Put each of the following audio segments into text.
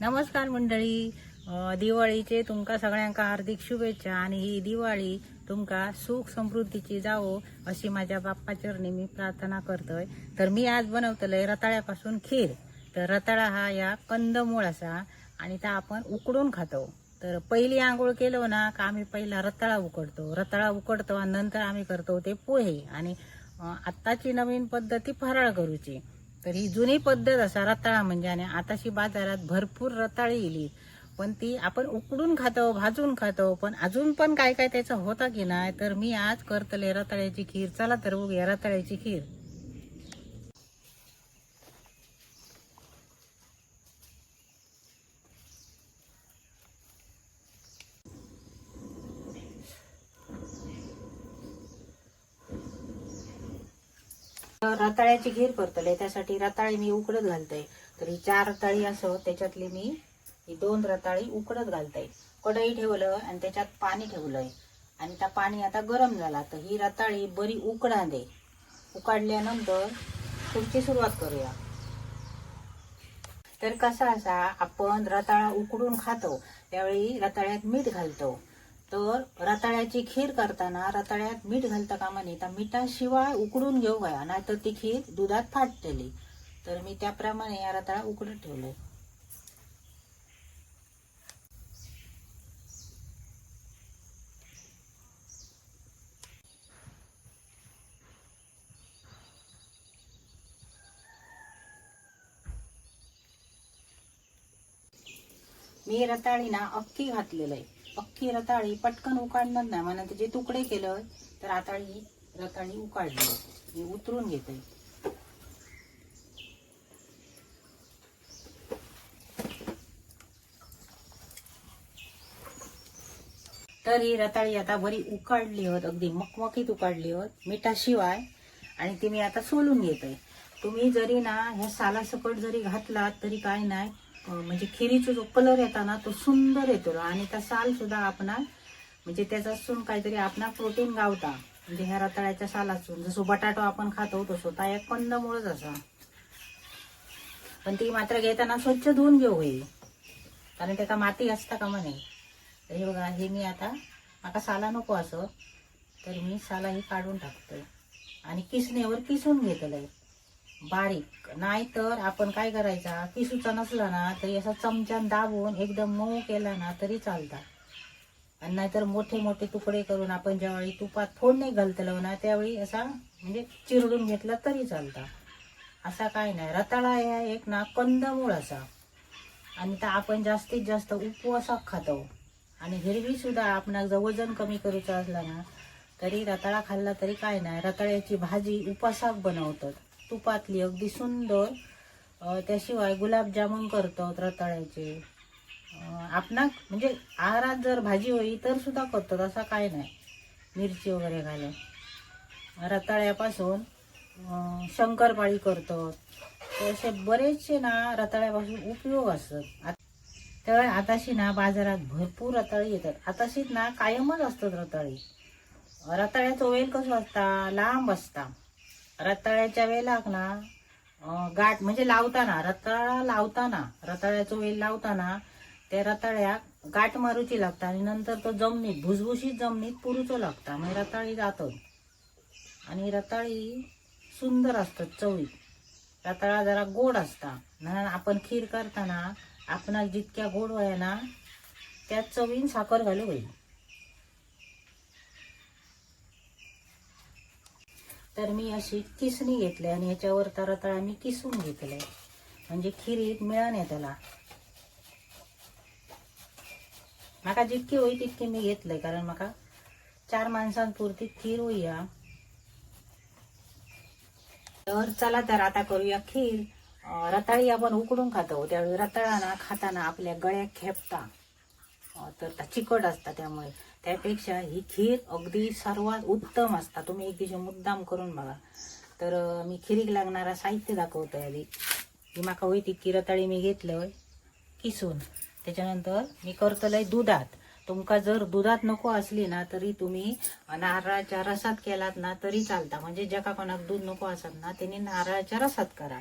नमस्कार मंडळी. दिवाळीचे तुमका सगळ्यांका हार्दिक शुभेच्छा आणि ही दिवाळी तुमका सुख समृद्धीची जावो अशी माझ्या बाप्पा चरणी मी प्रार्थना करतोय. तर मी आज बनवतलंय रताळ्यापासून खीर. तर रताळा हा या कंदमूळ असा आणि त्या आपण उकडून खातो. तर पहिली आंघोळ केलो ना का आम्ही पहिला रताळा उकडतो. रताळा उकडतो आणि नंतर आम्ही करतो ते पोहे. आणि आत्ताची नवीन पद्धती फराळ करूची. तर ही जुनी पद्धत असा रताळा म्हणजे आणि आताशी बाजारात भरपूर रताळी येली. पण ती आपण उकडून खातो भाजून खातो पण अजून पण काय काय त्याचं होता की नाही तर मी आज करतले रताळ्याची खीर. चला तर बघूया रताळ्याची खीर. रताळ्याची घेर करतले त्यासाठी रताळी मी उकडत घालतोय. तर ही चार रताळी असो त्याच्यातली मी ही दोन रताळी उकडत घालतय. कढई ठेवलं आणि त्याच्यात पाणी ठेवलंय. आणि त्या पाणी आता गरम झाला तर ही रताळी बरी उकडा दे उकाडल्यानंतर पुढची सुरुवात करूया. तर कसा असा आपण रताळा उकडून खातो त्यावेळी रताळ्यात मीठ घालतो. तर रताळ्याची खीर करताना रताळ्यात मीठ घालता कामा नये. तर मिठाशिवाय उकडून घेऊ गया नाहीतर ती खीर दुधात फाटतेली. तर मी त्याप्रमाणे या रताळा उकडत ठेवलंय. मी रताळी ना अख्खी घातलेलं आहे पक्की रताळी पटकन उकाडणार नाही. म्हणा त्याचे तुकडे केलं तर रताळी रताळी उकाळली मी उतरून घेते. तर ही रताळी आता बरी उकाडली होत अगदी मकमकीत उकाडली होत मिठाशिवाय. आणि ती मी आता सोलून घेतोय तुम्ही जरी ना ह्या सालासकट जरी घातलात तरी काय नाही. म्हणजे खिरीचा जो कलर येता ना तो सुंदर येतो आणि त्या साल सुद्धा आपणा म्हणजे त्याच्यासून काहीतरी आपणा प्रोटीन गावता. म्हणजे ह्या रताळ्याच्या सालासून जसं बटाटो आपण खातो तसं. ता एक कंदमुळच असा. पण ती मात्र घेताना स्वच्छ धुवून घेऊ होईल कारण त्याचा माती असता का नाही तर हे बघा हे मी आता माका साला नको असं. तर मी साला ही काढून टाकतोय. आणि किसण्यावर किसून घेतलंय. बारीक. नाहीतर आपण काय करायचा? किसूचा नसला ना तरी असा चमच्यान दाबून एकदम मऊ केला ना तरी चालतात. आणि नाहीतर मोठे मोठे तुकडे करून आपण ज्यावेळी तुपात फोडणी घालतलो ना त्यावेळी असा म्हणजे चिरडून घेतला तरी चालता असा काय नाही. रताळा ह्या एक ना कंदमूळ असा. आणि तर आपण जास्तीत जास्त उपवासाक खातो. आणि हिरवी सुद्धा आपण जर वजन कमी करूचं असला ना तरी रताळा खाल्ला तरी काय नाही. रताळ्याची भाजी उपासाक बनवतात. तुपातली अगदी सुंदर. त्याशिवाय गुलाबजामुन करतात रताळ्याचे. आपणाक म्हणजे आहारात जर भाजी होई तर सुद्धा करतात असा काय नाही. मिरची वगैरे घालून. रताळ्यापासून शंकरपाळी करतात. असे बरेचसे ना रताळ्यापासून उपयोग असतात. आत- आताशी ना बाजारात भरपूर रताळी येतात. आताशीत ना कायमच असतात रताळी. रताळ्याचा वेल कसं असता? लांब असता. रताळ्याच्या वेलाक ना गाठ म्हणजे लावताना रताळा लावताना रताळ्याचो वेल लावताना त्या रताळ्याक गाठ मारूची लागता आणि नंतर तो जमनीत भुसभुशीत जमनीत पुरूचो लागता. म्हणजे रताळी जातात आणि रताळी सुंदर असतात चवीक रताळा जरा गोड असता. म्हणून आपण खीर करताना आपणाक जितक्या गोड वया ना त्या चवीन साखर घालू होईल. तर मी अशी किसणी घेतली आणि ह्याच्यावर तर मी किसून घेतलंय म्हणजे खिरीत मिळाने त्याला. माका जितकी होई तितकी मी घेतलंय कारण माका चार माणसांपुरती खीर होईया तर चला तर आता करूया खीर. रताळी आपण उकडून खातो. त्यावेळी रताळा ना खाताना आपल्या गळ्यात खेपता. तर चिकट असता त्यामुळे. त्यापेक्षा ही खीर अगदी सर्वात उत्तम असता तुम्ही एक दिवशी मुद्दाम करून बघा. तर मी खिरीक लागणारा साहित्य दाखवतोय आधी. ही माका होई तितकी रताळी मी घेतलंय किसून. त्याच्यानंतर मी करतलंय दुधात. तुमका जर दुधात नको असली ना तरी तुम्ही नारळाच्या रसात केलात ना तरी चालता. म्हणजे ज्या कोणाक दूध नको असत ना त्यांनी नारळाच्या रसात करा.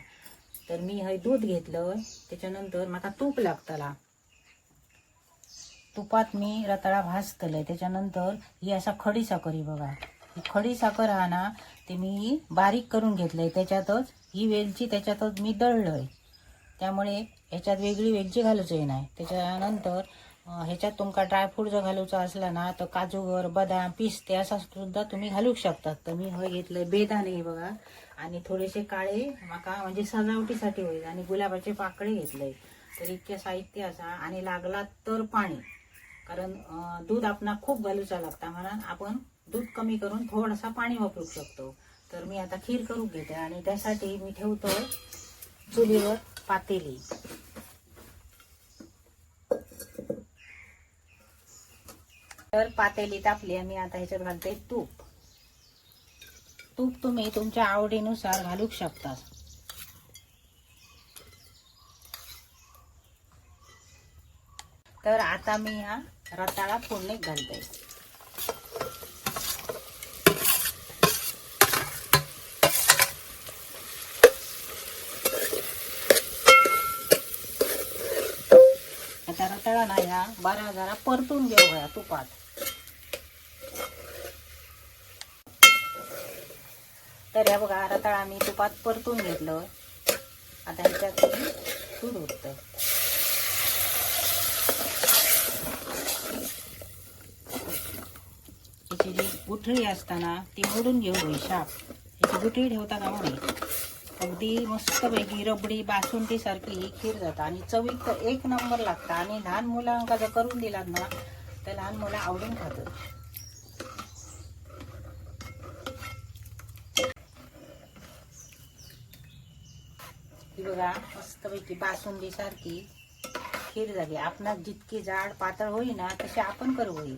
तर मी हय दूध घेतलं त्याच्यानंतर म्हाका तूप लागतला. तुपात मी रताळा भाजतलंय. त्याच्यानंतर ही असा खडी साखर ही बघा. ही खडी साखर हा ना ते मी बारीक करून घेतलंय. त्याच्यातच ही वेलची त्याच्यातच मी दळलंय. त्यामुळे ह्याच्यात वेगळी वेलची घालूची नाही. त्याच्यानंतर ह्याच्यात तुमका ड्रायफ्रूट जर घालूचा असला ना तर काजूगर बदाम पिस्ते असा सुद्धा तुम्ही घालू शकतात. तर मी हे घेतलंय बेदाणे हे बघा. आणि थोडेसे काळे माका म्हणजे सजावटीसाठी होईल. आणि गुलाबाचे पाकळे घेतले तर इतके साहित्य असा. आणि लागला तर पाणी. कारण दूध आपणा खूप घालूचा लागता. म्हणून आपण दूध कमी करून थोडासा पाणी वापरू शकतो. तर मी आता खीर करून घेते आणि त्यासाठी मी ठेवतो चुलीवर पातेली. तर पातेली तापली आणि मी आता ह्याच्यात घालते तूप. तूप तुम्ही तुमच्या आवडीनुसार घालू शकता. तर आता मी ह्या रताळा फोडणीत घालते. आता रताळा ना ह्या बारा जरा परतून घेऊ ह्या तुपात. तर ह्या बघा रताळा मी तुपात परतून घेतलं. आता ह्याच्यात मी दूध उठतंय त्याची जी गुठळी असताना ती मोडून घेऊ होई शाप. ह्याची गुठळी ठेवता का म्हणे अगदी मस्तपैकी रबडी बासुंटीसारखी ही खीर जाता आणि चवीक तर एक नंबर लागता आणि लहान मुलांका जर करून दिलात ना तर लहान मुलं आवडून खातात. ही बघा मस्तपैकी बासुंदी सारखी खीर झाली. आपणास जितकी जाड पातळ होई ना तशी आपण करू होईल.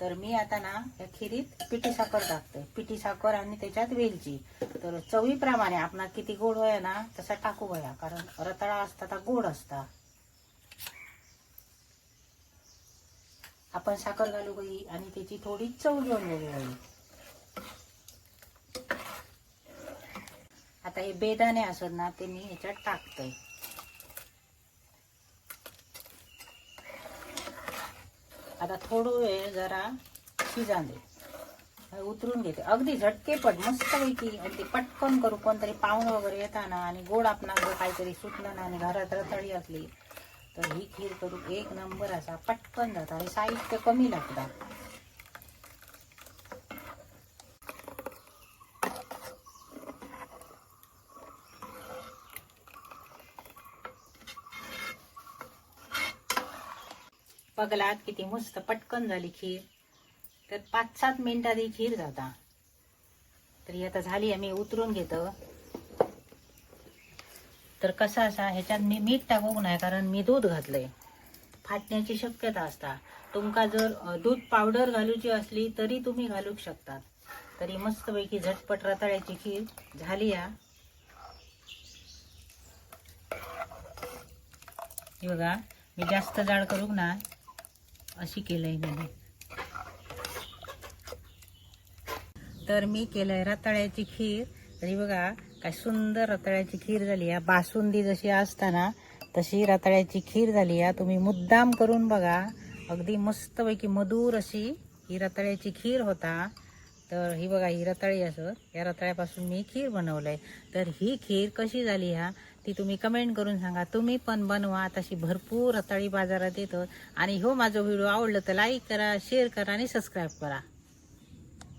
तर मी आता ना या खिरीत पिठी साखर टाकते. पिठी साखर आणि त्याच्यात वेलची. तर चवीप्रमाणे आपण किती गोड होया ना तसा टाकू वया कारण रताळा असता तर गोड असता. आपण साखर घालू गई आणि त्याची थोडी चव घेऊन गेली आता हे बेदाणे असत ना ते मी ह्याच्यात टाकतंय आता थोडं वेळ जरा शिजा दे. उतरून घेते. अगदी झटकेपट मस्तपैकी. आणि ते पटकन करू. कोणतरी पाहुणं वगैरे येताना आणि गोड आपणा जर काहीतरी सुटलं ना आणि घरात रताळी असली तर ही खीर करू एक नंबर असा पटकन जाता. आणि साहित्य कमी लागतात बघलात किती मस्त पटकन झाली खीर. तर पाच सात मिनिटात ही खीर जाता तरी आता झाली आम्ही उतरून घेतो. तर कसं असा ह्याच्यात मी मीठ टाकूक नाही? कारण मी दूध घातलंय. फाटण्याची शक्यता असता. तुमका जर दूध पावडर घालूची असली तरी तुम्ही घालू शकतात. तरी मस्तपैकी झटपट रताळ्याची खीर झाली या. बघा मी जास्त जाड करूक ना अशी केलंय मी तर मी केलंय रताळ्याची खीर. तरी बघा काय सुंदर रताळ्याची खीर झाली. या बासुंदी जशी असताना तशी रताळ्याची खीर झाली. या तुम्ही मुद्दाम करून बघा. अगदी मस्तपैकी मधुर अशी ही रताळ्याची खीर होता. तर ही बघा ही रताळी असं. या रताळ्यापासून मी खीर बनवलं आहे तर ही खीर कशी झाली ह्या ती तुम्ही कमेंट करून सांगा. तुम्ही पण बनवा. तशी भरपूर रताळी बाजारात येतं. आणि हो माझा व्हिडिओ आवडलं तर लाईक करा शेअर करा आणि सबस्क्राईब करा.